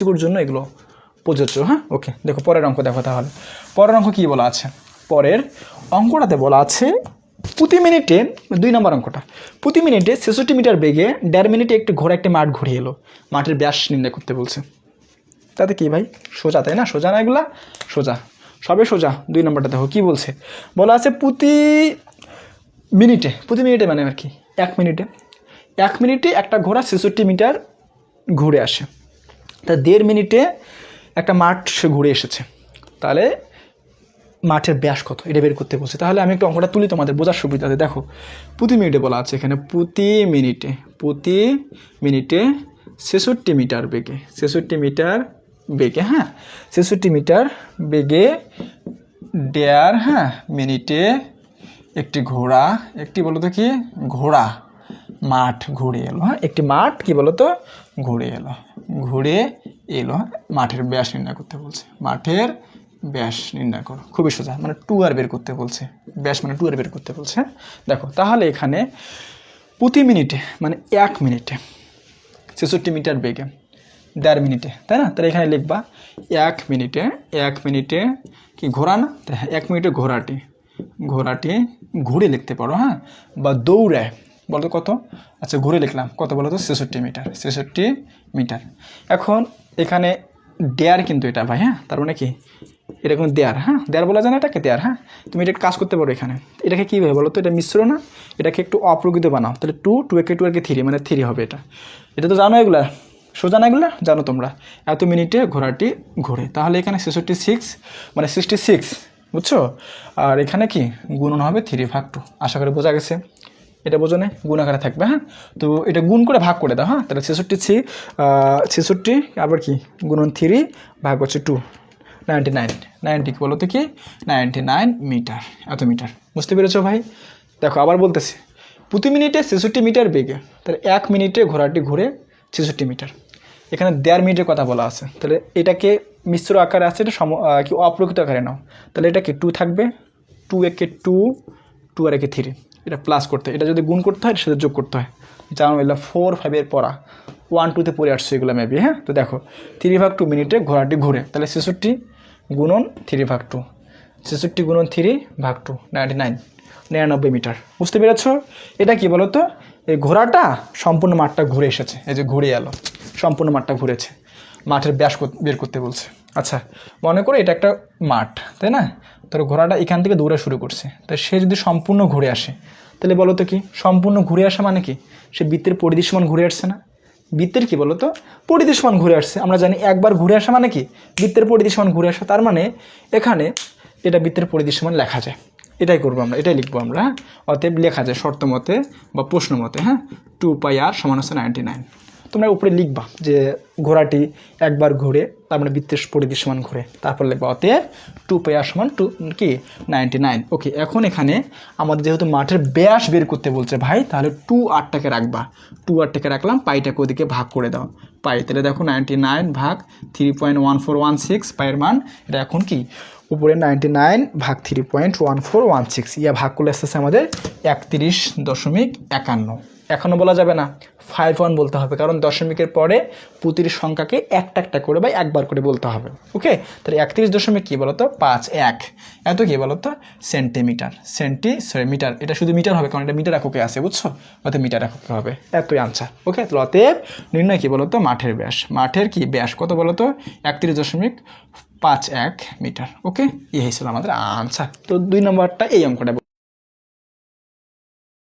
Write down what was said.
কিছুর জন্য এগুলো প্রযোজ্য হ্যাঁ? ওকে দেখো, পরের অঙ্ক দেখো তাহলে। পরের অঙ্ক কী বলা আছে? পরের অঙ্কটাতে বলা আছে, প্রতি মিনিটে, দুই নম্বর অঙ্কটা, প্রতি মিনিটে ছেষট্টি মিটার বেগে দেড় মিনিটে একটি ঘোড়া, একটি মাঠ ঘুরিয়ে এলো। মাঠের ব্যাস নির্ণয় করতে বলছে। তাতে কি ভাই? সোজা, তাই না? সোজা না এগুলা? সোজা। সবে সোজা, দুই নম্বরটা দেখো, কী বলছে? বলা আছে প্রতি মিনিটে প্রতি মিনিটে মানে আর কি, এক মিনিটে। এক মিনিটে একটা ঘোড়া ছেষট্টি মিটার ঘুরে আসে। তা দেড় মিনিটে একটা মাঠ সে ঘুরে এসেছে। তাহলে মাঠের ব্যাস কত? এটা বের করতে বলছে। তাহলে আমি একটু অঙ্কটা তুলি তোমাদের, বোঝার সুবিধাতে। দেখো, প্রতি মিনিটে বলা আছে এখানে, প্রতি মিনিটে প্রতি মিনিটে ছেষট্টি মিটার বেগে, ছেষট্টি মিটার বেগে হ্যাঁ? ছেষট্টি মিটার বেগে ডেয়ার হ্যাঁ মিনিটে একটি ঘোড়া, একটি বলো তো কি? ঘোড়া মাঠ ঘুরে এলো হ্যাঁ? একটি মাঠ কি বলতো? ঘুরে এলো। ঘুরে এলো মাঠের ব্যাস নির্ণয় করতে বলছে। মাঠের ব্যাস নির্ণয় করো। খুবই সোজা মানে টু আর বের করতে বলছে। ব্যাস মানে টু আর বের করতে বলছে হ্যাঁ? দেখো তাহলে এখানে প্রতি মিনিটে মানে এক মিনিটে ছেষট্টি মিটার বেগে দেড় মিনিটে তাই না? তাহলে এখানে লিখবা এক মিনিটে এক মিনিটে কি ঘোরা না? হ্যাঁ, এক মিনিটে ঘোরাটি ঘোরাটি ঘুরে লিখতে পারো হ্যাঁ? বা দৌড়ায় বলতো কত? আচ্ছা ঘুরে লিখলাম। কত বলো তো ছেষট্টি মিটার। ছেষট্টি মিটার। এখন এখানে দেয়ার কিন্তু এটা ভাই হ্যাঁ? তার মানে কি? এটা কোনো দেয়ার হ্যাঁ? দেয়ার বলা যায় না এটাকে? দেয়ার হ্যাঁ? তুমি এটা কাজ করতে পারো এখানে। এটাকে কী হবে বলো তো এটা মিশ্র না? এটাকে একটু অপ্রকৃত বানাও। তাহলে টু টু একে টু একে থ্রি মানে থ্রি হবে এটা। এটা তো জানো এগুলা? সোজা না এগুলা? জানো তোমরা। এত মিনিটে ঘোড়াটি ঘোরে। তাহলে এখানে ছেষট্টি সিক্স মানে সিক্সটি সিক্স বুঝছ? আর এখানে কি? গুণন হবে থ্রি ভাগ টু আশা করি বোঝা গেছে। এটা বোঝো না গুণ আকারে থাকবে হ্যাঁ? তো এটা গুণ করে ভাগ করে দাও হ্যাঁ? তাহলে ছেষট্টি ছি ছেষট্টি, আবার কি? গুণন থ্রি ভাগ হচ্ছে টু, নাইনটি নাইন। নাইনটি বলো তো কি? নাইনটি নাইন মিটার, এত মিটার। বুঝতে পেরেছ ভাই? দেখো, আবার বলতেছি, প্রতি মিনিটে ছেষট্টি মিটার বেগে, তাহলে এক মিনিটে ঘোড়াটি ঘুরে ছেষট্টি মিটার। এখানে দেড় মিনিটের কথা বলা আছে, তাহলে এটাকে মিশ্র আকারে আছে, এটা সম কি অপ্রকৃত আকারে নাও। তাহলে এটাকে টু থাকবে টু একে টু টু আর একে থ্রি এটা প্লাস করতে। এটা যদি গুণ করতে হয় সাথে যোগ করতে হয়। জানো এগুলো ফোর ফাইভের পড়া। ওয়ান টুতে পড়ে আসছে এগুলো মেবি হ্যাঁ? তো দেখো থ্রি ভাগ টু মিনিটে ঘোড়াটি ঘুরে। তাহলে ছেষট্টি গুণন থ্রি ভাগ টু ছেষট্টি গুণন থ্রি ভাগ টু নাইনটি নাইন নিরানব্বই মিটার। বুঝতে পেরেছ? এটা কি বলো তো এই ঘোড়াটা সম্পূর্ণ মাঠটা ঘুরে এসেছে। এই যে ঘুরে এলো। সম্পূর্ণ মাঠটা ঘুরেছে। মাঠের ব্যাস বের করতে বলছে। আচ্ছা মনে করো এটা একটা মাঠ, তাই না? তোর ঘোড়াটা এখান থেকে দৌড়া শুরু করছে। তা সে যদি সম্পূর্ণ ঘুরে আসে, তাহলে বলো তো কি? সম্পূর্ণ ঘুরে আসা মানে কি? সে বৃত্তের পরিধি সমান ঘুরে আসছে না? বৃত্তের কি বলো তো পরিধি সমান ঘুরে আসছে। আমরা জানি একবার ঘুরে আসা মানে কি? বৃত্তের পরিধি সমান ঘুরে আসা, তার মানে এখানে এটা বৃত্তের পরিধি সমান লেখা যায়। এটাই করব আমরা, এটাই লিখব আমরা হ্যাঁ? অতএব লেখা যায় শর্ত মতে বা প্রশ্ন মতে হ্যাঁ? টু পাই আর সমান হচ্ছে নাইনটি নাইন তোমরা উপরে লিখবা যে ঘোড়াটি একবার ঘুরে, তার মানে বৃত্তের পরিধি সমান ঘুরে। তারপর লিখবা অতএব টু পাই আর সমান টু কি? নাইনটি নাইন ওকে এখন এখানে আমাদের যেহেতু মাঠের ব্যাস বের করতে বলছে ভাই, তাহলে টু আটটাকে রাখবা। টু আটটাকে রাখলাম পাইটাকে ওদিকে ভাগ করে দাও। পাই তাহলে দেখো নাইনটি নাইন ভাগ three point one four one six পায়ের মান, এটা এখন কি? উপরে নাইনটি নাইন ভাগ three point one four one six ইয়া ভাগ করলে আসতেছে আমাদের একত্রিশ দশমিক একান্ন। এখনও বলা যাবে না। ফাইভ ওয়ান বলতে হবে, কারণ দশমিকের পরে প্রতিটি সংখ্যাকে একটা একটা করে বা একবার করে বলতে হবে ওকে তাহলে একত্রিশ দশমিক কী বলতো? পাঁচ, এক। এত কী বলতো? সেন্টিমিটার সেন্টি সরি মিটার এটা শুধু মিটার হবে, কারণ এটা মিটার এককে আছে, বুঝছ? অতএব মিটার এককে হবে। এতই আনসার ওকে তাহলে অতএব নির্ণয় কী বলতো? মাঠের ব্যাস। মাঠের কি ব্যাস? কত বলতো? একত্রিশ দশমিক পাঁচ এক মিটার ওকে এই হয়েছিল আমাদের আনসার তো দুই নম্বরটা এই অঙ্কটা